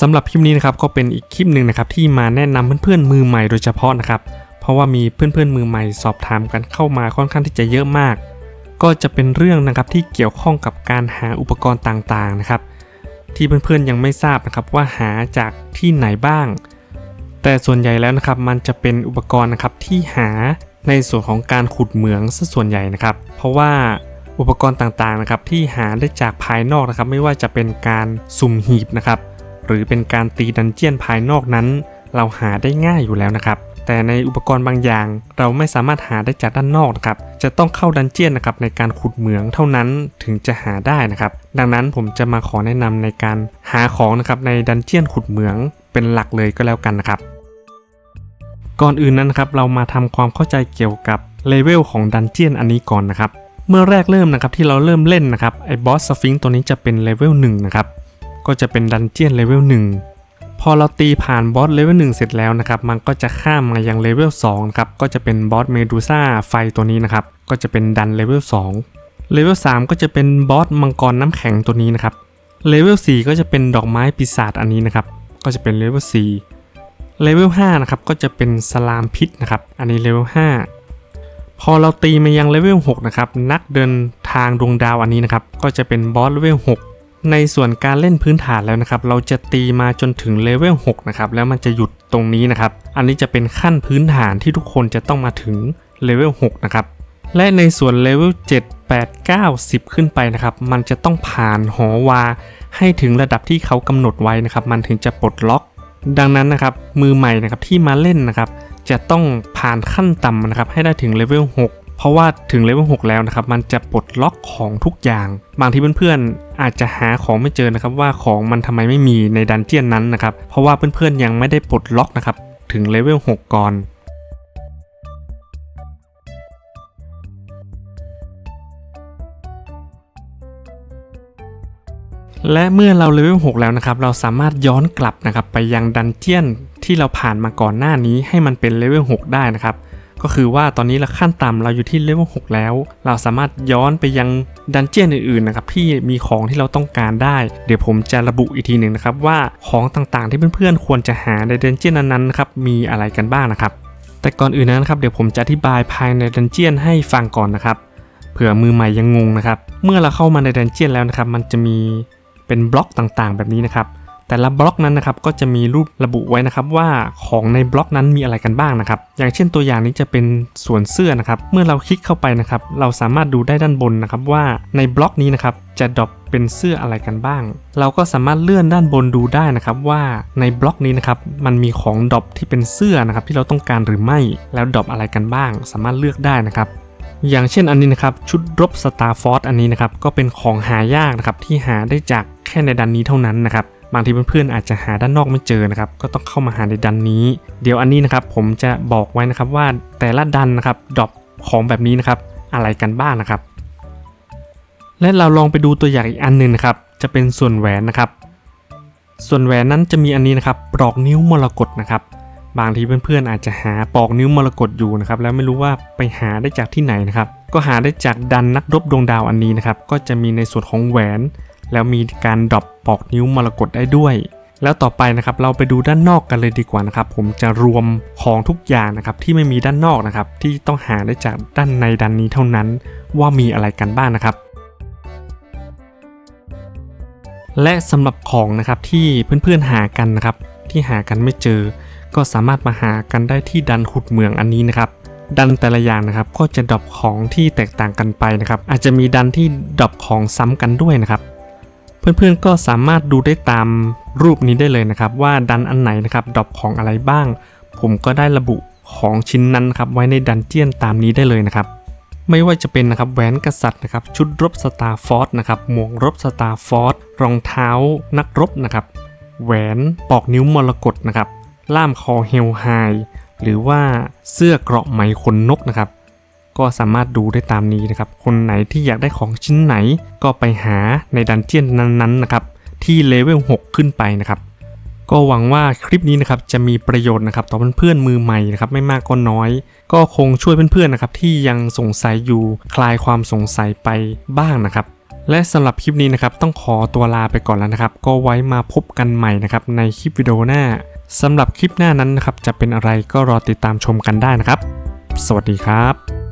สำหรับคลิปนี้นะครับก็เป็นอีกคลิปหนึ่งนะครับที่มาแนะนำเพื่อนๆมือใหม่โดยเฉพาะนะครับ เพราะว่ามีเพื่อนๆมือใหม่สอบถามกันเข้ามาค่อนข้างที่จะเยอะมาก ก็จะเป็นเรื่องนะครับที่เกี่ยวข้องกับการหาอุปกรณ์ต่างๆนะครับ ที่เพื่อนๆยังไม่ทราบนะครับว่าหาจากที่ไหนบ้าง แต่ส่วนใหญ่แล้วนะครับมันจะเป็นอุปกรณ์นะครับที่หาในส่วนของการขุดเหมืองซะส่วนใหญ่นะครับ เพราะว่าอุปกรณ์ต่างๆนะครับที่หาได้จากภายนอกนะครับ ไม่ว่าจะเป็นการสุ่มหีบนะครับ หรือเป็นการตีดันเจียนภายนอกนั้น เราหาได้ง่ายอยู่แล้วนะครับ แต่ในอุปกรณ์บางอย่าง เราไม่สามารถหาได้จากด้านนอกนะครับจะต้องเข้าดันเจียนนะครับในการขุดเหมืองเท่านั้นถึงจะหาได้นะครับ ดังนั้นผมจะมาขอแนะนำในการหาของนะครับในดันเจียนขุดเหมืองเป็นหลักเลยก็แล้วกันนะครับ ก่อนอื่นนั้นครับเรามาทำความเข้าใจเกี่ยวกับเลเวลของดันเจียนอันนี้ก่อนนะครับเมื่อแรกเริ่มนะครับที่เราเริ่มเล่นนะครับไอ้บอสสฟิงตัวนี้จะเป็นเลเวล1นะครับ ก็จะเป็นดันเจียนเลเวล1พอเราตีผ่านบอสเลเวล1เสร็จแล้วนะครับ มันก็จะข้ามมายังเลเวล2ครับ ก็จะเป็นบอสเมดูซ่าไฟตัวนี้นะครับ ก็จะเป็นดันเลเวล2เลเวล3ก็จะเป็นบอสมังกรน้ำแข็งตัวนี้นะครับ เลเวล4ก็จะเป็นดอกไม้ปีศาจอันนี้นะครับ ก็จะเป็นเลเวล4เลเวล5นะครับ ก็จะเป็นสลามพิษนะครับ อันนี้เลเวล5พอเราตีมายังเลเวล6นะครับ นักเดินทางดวงดาวอันนี้นะครับ ก็จะเป็นบอสเลเวล6 ในส่วนการเล่นพื้นฐานแล้วนะครับ เราจะตีมาจนถึงเลเวล6นะครับ แล้วมันจะหยุดตรงนี้นะครับ อันนี้จะเป็นขั้นพื้นฐานที่ทุกคนจะต้องมาถึงเลเวล6นะครับ และในส่วนเลเวล7 8 9 10 ขึ้นไปนะครับ มันจะต้องผ่านหอวา ให้ถึงระดับที่เขากำหนดไว้นะครับ มันถึงจะปลดล็อก ดังนั้นนะครับ มือใหม่นะครับที่มาเล่นนะครับ จะต้องผ่านขั้นต่ำนะครับ ให้ได้ถึงเลเวล6 เพราะว่าถึงเลเวล6แล้วนะครับ มันจะปลดล็อกของทุกอย่าง บางทีเพื่อนๆอาจจะหาของไม่เจอนะครับ ว่าของมันทำไมไม่มีในดันเจียนนั้นนะครับ เพราะว่าเพื่อนๆยังไม่ได้ปลดล็อกนะครับ ถึงเลเวล6ก่อนและเมื่อเราเลเวล6แล้วนะครับ เราสามารถย้อนกลับนะครับไปยังดันเจียนที่เราผ่านมาก่อนหน้านี้ให้มันเป็นเลเวล6ได้นะครับ ก็คือว่าตอนนี้เราขั้นต่ำเราอยู่ที่เลเวล6แล้ว เราสามารถย้อนไปยังดันเจียนอื่นๆนะครับที่มีของที่เราต้องการได้ เดี๋ยวผมจะระบุอีกทีหนึ่งนะครับว่าของต่างๆที่เพื่อนๆควรจะหาในดันเจียนนั้นๆนะครับมีอะไรกันบ้างนะครับ แต่ก่อนอื่นนะครับเดี๋ยวผมจะอธิบายภายในดันเจียนให้ฟังก่อนนะครับเผื่อมือใหม่ยังงงนะครับเมื่อเราเข้ามาในดันเจียนแล้วนะครับมันจะมีเป็นบล็อกต่างๆ แบบนี้นะครับ แต่ละบล็อกนั้นนะครับก็จะมีรูประบุไว้นะครับว่าของในบล็อกนั้นมีอะไรกันบ้างนะครับ อย่างเช่นตัวอย่างนี้จะเป็นส่วนเสื้อนะครับ เมื่อเราคลิกเข้าไปนะครับ เราสามารถดูได้ด้านบนนะครับว่าในบล็อกนี้นะครับจะดรอปเป็นเสื้ออะไรกันบ้าง เราก็สามารถเลื่อนด้านบนดูได้นะครับว่าในบล็อกนี้นะครับมันมีของดรอปที่เป็นเสื้อนะครับที่เราต้องการหรือไม่ แล้วดรอปอะไรกันบ้าง สามารถเลือกได้นะครับอย่างเช่นอันนี้นะครับชุดรบสตาร์ฟอร์อันนี้นะครับก็เป็นของหายากนะครับที่หาได้จากแค่ในดันนี้เท่านั้นนะครับ บางทีเพื่อนๆอาจจะหาด้านนอกไม่เจอนะครับ ก็ต้องเข้ามาหาในดันนี้ เดี๋ยวอันนี้นะครับผมจะบอกไว้นะครับว่าแต่ละดันนะครับดรอปของแบบนี้นะครับ อะไรกันบ้างนะครับ และเราลองไปดูตัวอย่างอีกอันหนึ่งนะครับ จะเป็นส่วนแหวนนะครับ ส่วนแหวนนั้นจะมีอันนี้นะครับปลอกนิ้วมรกตนะครับ บางทีเพื่อนๆอาจจะหาปลอกนิ้วมรกตอยู่นะครับ แล้วไม่รู้ว่าไปหาได้จากที่ไหนนะครับ ก็หาได้จากดันนักรบดวงดาวอันนี้นะครับ ก็จะมีในส่วนของแหวน แล้วมีการดรอปปอกนิ้วมรกตได้ด้วย แล้วต่อไปนะครับเราไปดูด้านนอกกันเลยดีกว่านะครับผมจะรวมของทุกอย่างนะครับที่ไม่มีด้านนอกนะครับที่ต้องหาได้จากด้านในดันนี้เท่านั้น ว่ามีอะไรกันบ้างนะครับและสำหรับของนะครับที่เพื่อนๆหากันนะครับที่หากันไม่เจอ ก็สามารถมาหากันได้ที่ดันขุดเมืองอันนี้นะครับ ดันแต่ละอย่างนะครับก็จะดรอปของที่แตกต่างกันไปนะครับ อาจจะมีดันที่ดรอปของซ้ำกันด้วยนะครับ เพื่อนๆก็สามารถดูได้ตามรูปนี้ได้เลยนะครับ ว่าดันอันไหนนะครับดรอปของอะไรบ้าง ผมก็ได้ระบุของชิ้นนั้นครับไว้ในดันเจียนตามนี้ได้เลยนะครับ ไม่ว่าจะเป็นนะครับแหวนกษัตริย์นะครับชุดรบสตาร์ฟอร์นะครับหมวกรบสตาร์ฟอร์รองเท้านักรบนะครับแหวนปอกนิ้วมรกตนะครับล่ามคอเฮลไฮหรือว่าเสื้อเกราะไหมขนนกนะครับ ก็สามารถดูได้ตามนี้นะครับ คนไหนที่อยากได้ของชิ้นไหน ก็ไปหาในดันเจียนนั้นๆนะครับ ที่เลเวล 6 ขึ้นไปนะครับ ก็หวังว่าคลิปนี้นะครับจะมีประโยชน์นะครับต่อเพื่อนๆมือใหม่นะครับไม่มากก็น้อย ก็คงช่วยเพื่อนๆนะครับที่ยังสงสัยอยู่คลายความสงสัยไปบ้างนะครับและสำหรับคลิปนี้นะครับต้องขอตัวลาไปก่อนแล้วนะครับ ก็ไว้มาพบกันใหม่นะครับในคลิปวิดีโอหน้าสำหรับคลิปหน้านั้นนะครับจะเป็นอะไรก็รอติดตามชมกันได้นะครับ สวัสดีครับ